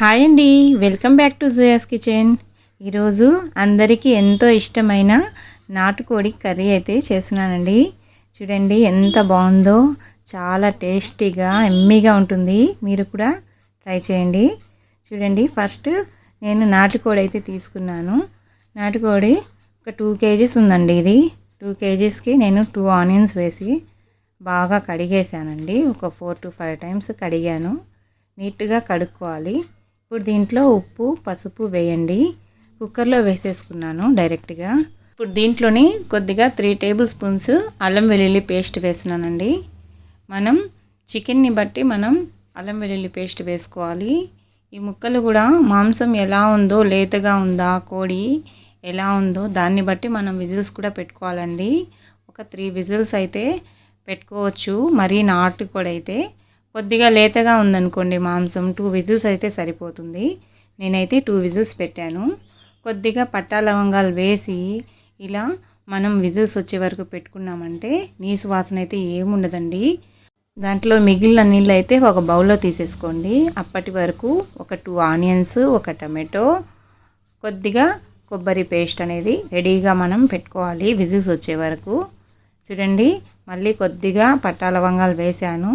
Hi అండి. Welcome back to జుయాస్ kitchen. ఈరోజు అందరికీ ఎంతో ఇష్టమైన నాటుకోడి కర్రీ అయితే చేస్తున్నానండి. చూడండి ఎంత బాగుందో చాలా టేస్టీగా ఎమ్మీగా ఉంటుంది. మీరు కూడా ట్రై చేయండి. చూడండి ఫస్ట్ నేను నాటుకోడి అయితే తీసుకున్నాను. నాటుకోడి ఒక టూ కేజీస్ ఉందండి ఇది. టూ కేజీస్కి నేను టూ ఆనియన్స్ వేసి బాగా కడిగేసానండి ఒక ఫోర్ టు ఫైవ్ టైమ్స్ కడిగాను. నీట్గా కడుక్కోవాలి. ఇప్పుడు దీంట్లో ఉప్పు పసుపు వేయండి. కుక్కర్లో వేసేసుకున్నాను డైరెక్ట్గా. ఇప్పుడు దీంట్లోని కొద్దిగా త్రీ టేబుల్ స్పూన్స్ అల్లం వెల్లుల్లి పేస్ట్ వేస్తున్నానండి. మనం చికెన్ని బట్టి మనం అల్లం వెల్లుల్లి పేస్ట్ వేసుకోవాలి. ఈ ముక్కలు కూడా మాంసం ఎలా ఉందో లేతగా ఉందా కోడి ఎలా ఉందో దాన్ని బట్టి మనం విజిల్స్ కూడా పెట్టుకోవాలండి. ఒక త్రీ విజిల్స్ అయితే పెట్టుకోవచ్చు. మరీ కూడా అయితే కొద్దిగా లేతగా ఉందనుకోండి మాంసం టూ విజిల్స్ అయితే సరిపోతుంది. నేనైతే టూ విజిల్స్ పెట్టాను. కొద్దిగా పట్టా లవంగాలు వేసి ఇలా మనం విజిల్స్ వచ్చే వరకు పెట్టుకున్నామంటే నీసు వాసన అయితే ఏముండదండి. దాంట్లో మిగిలిన నీళ్ళు అయితే ఒక బౌల్లో తీసేసుకోండి. అప్పటి వరకు ఒక టూ ఆనియన్స్ ఒక టమాటో కొద్దిగా కొబ్బరి పేస్ట్ అనేది రెడీగా మనం పెట్టుకోవాలి విజిల్స్ వచ్చే వరకు. చూడండి మళ్ళీ కొద్దిగా పట్టా లవంగాలు వేసాను.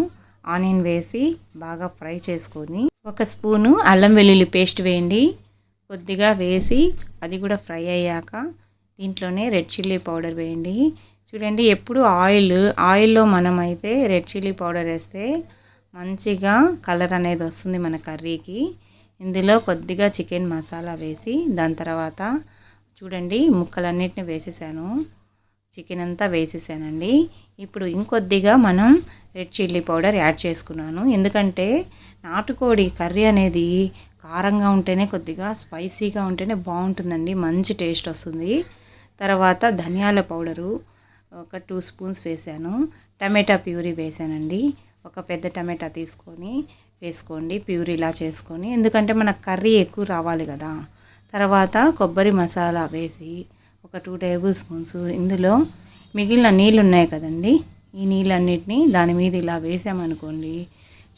ఆనియన్ వేసి బాగా ఫ్రై చేసుకొని ఒక స్పూను అల్లం వెల్లుల్లి పేస్ట్ వేయండి. కొద్దిగా వేసి అది కూడా ఫ్రై అయ్యాక దీంట్లోనే రెడ్ చిల్లీ పౌడర్ వేయండి. చూడండి ఎప్పుడు ఆయిల్ ఆయిల్లో మనం అయితే రెడ్ చిల్లీ పౌడర్ వేస్తే మంచిగా కలర్ అనేది వస్తుంది మన కర్రీకి. ఇందులో కొద్దిగా చికెన్ మసాలా వేసి దాని తర్వాత చూడండి ముక్కలన్నిటిని వేసేసాను. చికెన్ అంతా వేసేసానండి. ఇప్పుడు ఇంకొద్దిగా మనం రెడ్ చిల్లీ పౌడర్ యాడ్ చేసుకున్నాను. ఎందుకంటే నాటుకోడి కర్రీ అనేది కారంగా ఉంటేనే కొద్దిగా స్పైసీగా ఉంటేనే బాగుంటుందండి. మంచి టేస్ట్ వస్తుంది. తర్వాత ధనియాల పౌడరు ఒక టూ స్పూన్స్ వేసాను. టమాటా ప్యూరీ వేసానండి. ఒక పెద్ద టమాటా తీసుకొని వేసుకోండి. ప్యూరీలా చేసుకొని. ఎందుకంటే మనకు కర్రీ ఎక్కువ రావాలి కదా. తర్వాత కొబ్బరి మసాలా వేసి ఒక టూ టేబుల్ స్పూన్స్ ఇందులో మిగిలిన నీళ్ళు ఉన్నాయి కదండి. ఈ నీళ్ళన్నిటిని దాని మీద ఇలా వేసామనుకోండి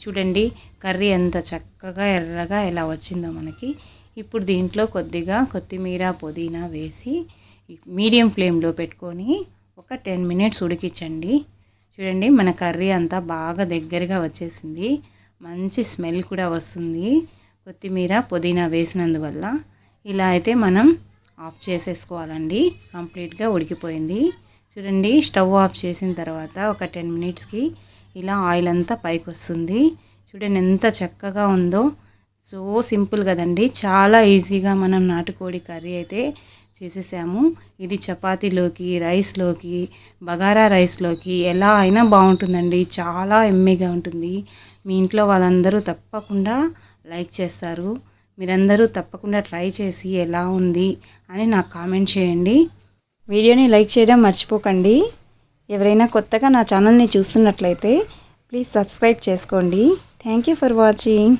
చూడండి కర్రీ ఎంత చక్కగా ఎర్రగా ఇలా వచ్చిందో మనకి. ఇప్పుడు దీంట్లో కొద్దిగా కొత్తిమీర పుదీనా వేసి మీడియం ఫ్లేమ్లో పెట్టుకొని ఒక టెన్ మినిట్స్ ఉడికించండి. చూడండి మన కర్రీ అంతా బాగా దగ్గరగా వచ్చేసింది. మంచి స్మెల్ కూడా వస్తుంది కొత్తిమీర పుదీనా వేసినందువల్ల. ఇలా అయితే మనం ఆఫ్ చేసేసుకోవాలండి. కంప్లీట్గా ఉడికిపోయింది. చూడండి స్టవ్ ఆఫ్ చేసిన తర్వాత ఒక టెన్ మినిట్స్కి ఇలా ఆయిల్ అంతా పైకి వస్తుంది చూడండి ఎంత చక్కగా ఉందో. సో సింపుల్ కదండి. చాలా ఈజీగా మనం నాటుకోడి కర్రీ అయితే చేసేసాము. ఇది చపాతీలోకి రైస్లోకి బగారా రైస్లోకి ఎలా అయినా బాగుంటుందండి. చాలా ఎమ్మీగా ఉంటుంది. మీ ఇంట్లో వాళ్ళందరూ తప్పకుండా లైక్ చేస్తారు. మీరందరూ తప్పకుండా ట్రై చేసి ఎలా ఉంది అని నాకు కామెంట్ చేయండి. వీడియోని లైక్ చేయడం మర్చిపోకండి. ఎవరైనా కొత్తగా నా ఛానల్ని చూస్తున్నట్లయితే ప్లీజ్ సబ్స్క్రైబ్ చేసుకోండి. Thank you for watching.